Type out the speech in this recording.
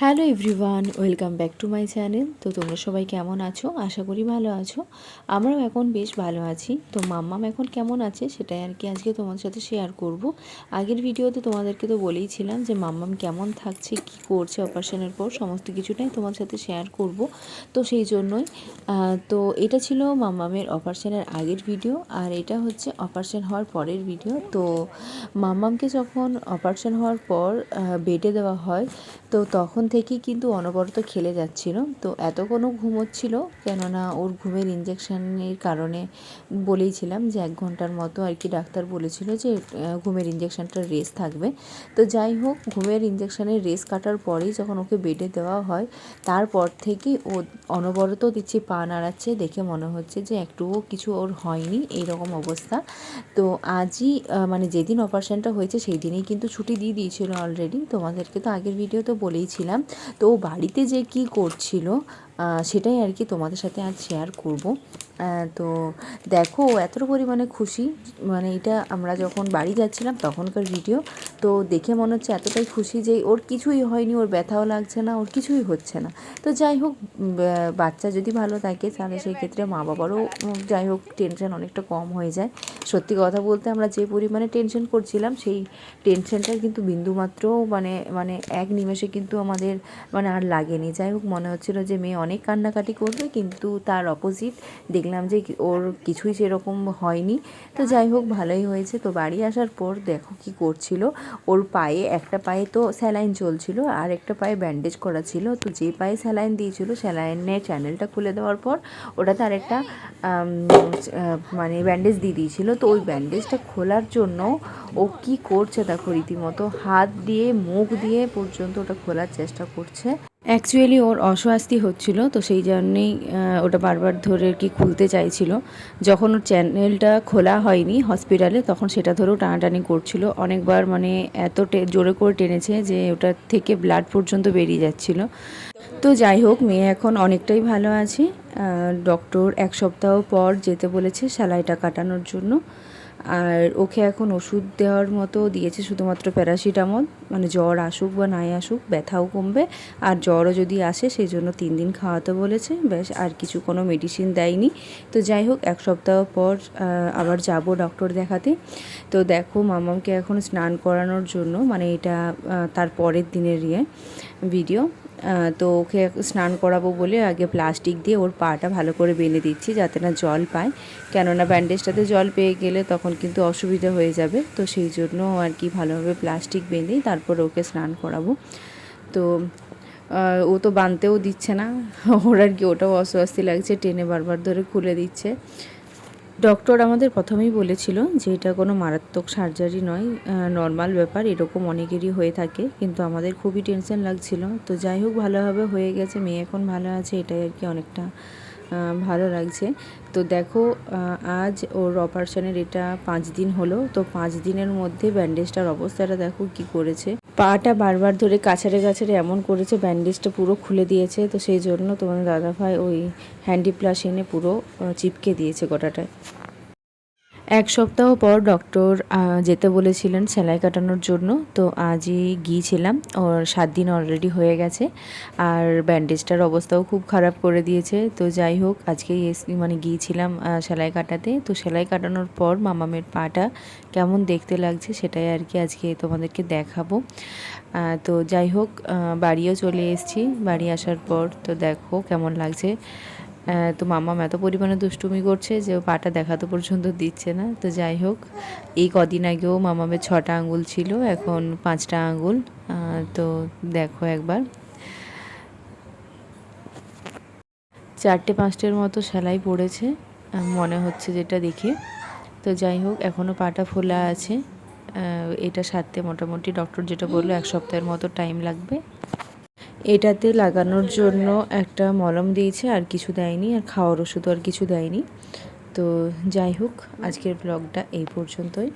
Hello everyone, welcome back to my channel. তো তোমরা সবাই কেমন আছো? আশা করি ভালো আছো। আমরাও এখন বেশ ভালো আছি। তো মাম্মাম এখন কেমন আছে সেটাই আর কি আজকে তোমার সাথে শেয়ার করব। আগের ভিডিওতে তোমাদেরকে তো বলেইছিলাম যে মাম্মাম কেমন থাকছে, কি করছে অপারেশনের পর সমস্ত কিছুটাই তোমার সাথে শেয়ার করব। তো সেই জন্যই তো এটা ছিল মাম্মামের অপারেশনের আগের ভিডিও আর এটা হচ্ছে অপারেশন হওয়ার পরের ভিডিও। তো মাম্মামকে যখন অপারেশন হওয়ার পর বেডে দেওয়া হয়, তো তখন থেকেই কিন্তু অনবরত খেলে যাচ্ছিল। তো এতক্ষণও ঘুমোচ্ছিল, কেননা ওর ঘুমের ইঞ্জেকশনের কারণে বলেইছিলাম যে এক ঘণ্টার মতো আর কি ডাক্তার বলেছিল যে ঘুমের ইঞ্জেকশনটা রেস থাকবে। তো যাই হোক, ঘুমের ইঞ্জেকশনের রেস কাটার পরেই যখন ওকে বেডে দেওয়া হয়, তারপর থেকেই ও অনবরত দিচ্ছে পা নাড়াচ্ছে, দেখে মনে হচ্ছে যে একটুও কিছু ওর হয়নি, এইরকম অবস্থা। তো আজই মানে যেদিন অপারেশনটা হয়েছে সেই দিনেই কিন্তু ছুটি দিয়ে দিয়েছিল অলরেডি তোমাদেরকে তো আগের ভিডিও তো বলেইছিলাম তো বাড়িতে যে কি করছিল সেটাই আর কি তোমাদের সাথে আজ শেয়ার করব। তো দেখো ও এতটা পরিমাণে খুশি মানে এটা আমরা যখন বাড়ি যাচ্ছিলাম তখনকার ভিডিও তো দেখে মনে হচ্ছে এতটাই খুশি যে ওর কিছুই হয়নি, ওর ব্যথাও লাগছে না, ওর কিছুই হচ্ছে না। তো যাই হোক বাচ্চা যদি ভালো থাকে, তাহলে সেই ক্ষেত্রে মা বাবারও যাই হোক টেনশন অনেকটা কম হয়ে যায়। সত্যি কথা বলতে আমরা যে পরিমাণে টেনশন করছিলাম, সেই টেনশনটার কিন্তু বিন্দুমাত্রও মানে মানে এক নিমেষে কিন্তু আমাদের মানে আর লাগেনি। যাই হোক, মনে হচ্ছিল যে মেয়ে অনেক কান্নাকাটি করবে কিন্তু তার অপোজিট দেখলাম যে ওর কিছুই সেরকম হয়নি। তো যাই হোক ভালোই হয়েছে। তো বাড়ি আসার পর দেখো কি করছিল। ওর পায়ে একটা পায়ে তো স্যালাইন চলছিল আর একটা পায়ে ব্যান্ডেজ করা ছিল। তো যে পায়ে স্যালাইন দিয়েছিল স্যালাইনের চ্যানেলটা খুলে দেওয়ার পর ওটাতে আরেকটা আম, আহ, মানে ব্যান্ডেজ দিয়ে দিয়েছিল। তো ওই ব্যান্ডেজটা খোলার জন্য ও কি করছে দেখো রীতিমতো। হাত দিয়ে মুখ দিয়ে পর্যন্ত ওটা খোলার চেষ্টা করছে। অ্যাকচুয়ালি ওর অস্বস্তি হচ্ছিল, তো সেই জন্যেই ওটা বারবার ধরে কি খুলতে চাইছিল। যখন ওর চ্যানেলটা খোলা হয়নি হসপিটালে তখন সেটা ধরেও টানাটানি করছিল। অনেকবার মানে এত জোরে করে টেনেছে যে ওটার থেকে ব্লাড পর্যন্ত বেরিয়ে যাচ্ছিল। তো যাই হোক, মেয়ে এখন অনেকটাই ভালো আছে। ডক্টর এক সপ্তাহ পর যেতে বলেছে, সেলাইটা কাটানোর জন্য। আর ওকে এখন ওষুধ দেওয়ার মতো দিয়েছে শুধুমাত্র প্যারাসিটামল মানে জ্বর আসুক বা নাই আসুক, ব্যথাও কমবে। আর জ্বরও যদি আসে, সেই জন্য তিন দিন খাওয়াতে বলেছে। ব্যাস, আর কিছু কোনো মেডিসিন দেয়নি। তো যাই হোক, এক সপ্তাহ পর আবার যাব ডক্টর দেখাতে। তো দেখো, মামামকে এখন স্নান করানোর জন্য মানে এটা তার পরের দিনের ইয়ে ভিডিও তো ওকে স্নান করাবো বলে আগে প্লাস্টিক দিয়ে ওর পাটা ভালো করে বেঁধে দিচ্ছি যাতে না জল পায়। কেননা ব্যান্ডেজটাতে জল পেয়ে গেলে তখন কিন্তু অসুবিধা হয়ে যাবে। তো সেই জন্য আর কি ভালোভাবে প্লাস্টিক বেঁধেই তারপর ওকে স্নান করাবো। তো ও তো বাঁধতেও দিচ্ছে না। ওর আর কি ওটাও অস্বস্তি লাগছে। টেনে বারবার ধরে খুলে দিচ্ছে। ডক্টর আমাদের প্রথমেই বলেছিল যে এটা কোনো মারাত্মক সার্জারি নয় নর্মাল ব্যাপার, এরকম অনেকেরই হয়ে থাকে, কিন্তু আমাদের খুবই টেনশন লাগছিল। তো যাই হোক, ভালোভাবে হয়ে গেছে, মেয়ে এখন ভালো আছে, এটাই আর কি অনেকটা ভালো লাগছে। তো দেখো আজ ওর অপারেশনের এটা পাঁচ দিন হলো। তো পাঁচ দিনের মধ্যে ব্যান্ডেজটার অবস্থাটা দেখো কি করেছে। পাটা বারবার ধরে কাছারে কাছারে এমন করেছে ব্যান্ডেজটা পুরো খুলে দিয়েছে। তো সেই জন্য তোমাদের দাদাভাই ওই হ্যান্ডি প্লাস এনে পুরো চিপকে দিয়েছে গোটাটায়। এক সপ্তাহ পর ডক্টর যেতে বলেছিলেন সেলাই কাটানোর জন্য। তো আজই গিয়েছিলাম, ওর সাত দিন অলরেডি হয়ে গেছে। আর ব্যান্ডেজটার অবস্থাও খুব খারাপ করে দিয়েছে। তো যাই হোক, আজকেই এস- মানে গিয়েছিলাম সেলাই কাটাতে। তো সেলাই কাটানোর পর মামামের পাটা কেমন দেখতে লাগছে সেটাই আর কি আজকে তোমাদেরকে দেখাবো। তো যাই হোক বাড়িও চলে এসেছি। বাড়ি আসার পর তো দেখো কেমন লাগছে। তো মাম্মাম এত পরিমাণে দুষ্টুমি করছে যে ও পাটা দেখাতে পর্যন্ত দিচ্ছে না। তো যাই হোক, এই কদিন আগেও মামামের ছটা আঙুল ছিল, এখন পাঁচটা আঙুল। তো দেখো একবার। চারটে পাঁচটার মতো সেলাই পড়েছে মনে হচ্ছে যেটা দেখে। তো যাই হোক এখনও পাটা ফোলা আছে। এটা সারতে মোটামুটি ডক্টর যেটা বলল, এক সপ্তাহের মতো টাইম লাগবে। এটাতে লাগানোর জন্য একটা মলম দিয়েছে, আর কিছু দেয়নি, আর খাওয়ার ওষুধও আর কিছু দেয়নি। তো যাই হোক, আজকের ব্লগটা এই পর্যন্তই।